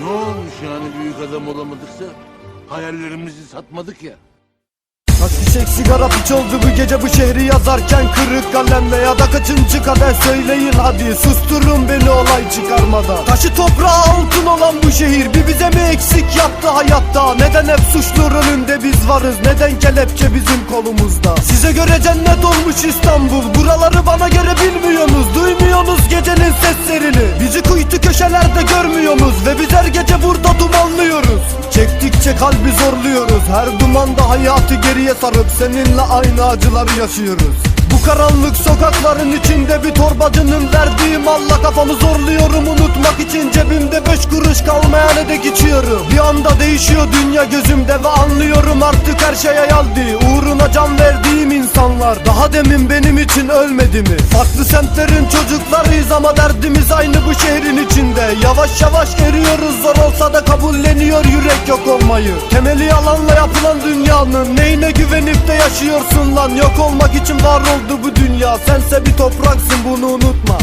Ne olmuş yani büyük adam olamadıksa? Hayallerimizi satmadık ya. Kaç fişek sigara piç oldu bu gece bu şehri yazarken Kırık kalemle ya da kaçıncı kadeh söyleyin hadi. Susturun beni olay çıkarmadan Taşı toprağı altın olan bu şehir Bir bize mi eksik yaptı hayatta? Neden hep suçlu önünde biz varız? Neden kelepçe bizim kolumuzda? Size göre cennet olmuş İstanbul. Buraları bana göre bilmiyorsunuz. Duymuyorsunuz gecenin seslerini. Bizi kuytu köşelerde görmüyorsunuz Ve Çektikçe kalbi zorluyoruz. Her dumanda hayatı geriye sarıp Seninle aynı acıları yaşıyoruz. Bu karanlık sokakların içinde bir torbacının verdiği malla kafamı zorluyorum. Unutmak için cebimde beş kuruş kalmayan dek içiyorum. Bir anda değişiyor dünya gözümde ve anlıyorum artık her şey hayaldi Uğruna can verdiğim insanlar daha demin benim için ölmedi mi? Farklı semtlerin çocuklarıyız Yavaş yavaş eriyoruz zor olsa da kabulleniyor yürek yok olmayı. Temeli yalanla yapılan dünyanın neyine güvenip de yaşıyorsun lan? Yok olmak için var oldu bu dünya. Sense bir topraksın bunu unutma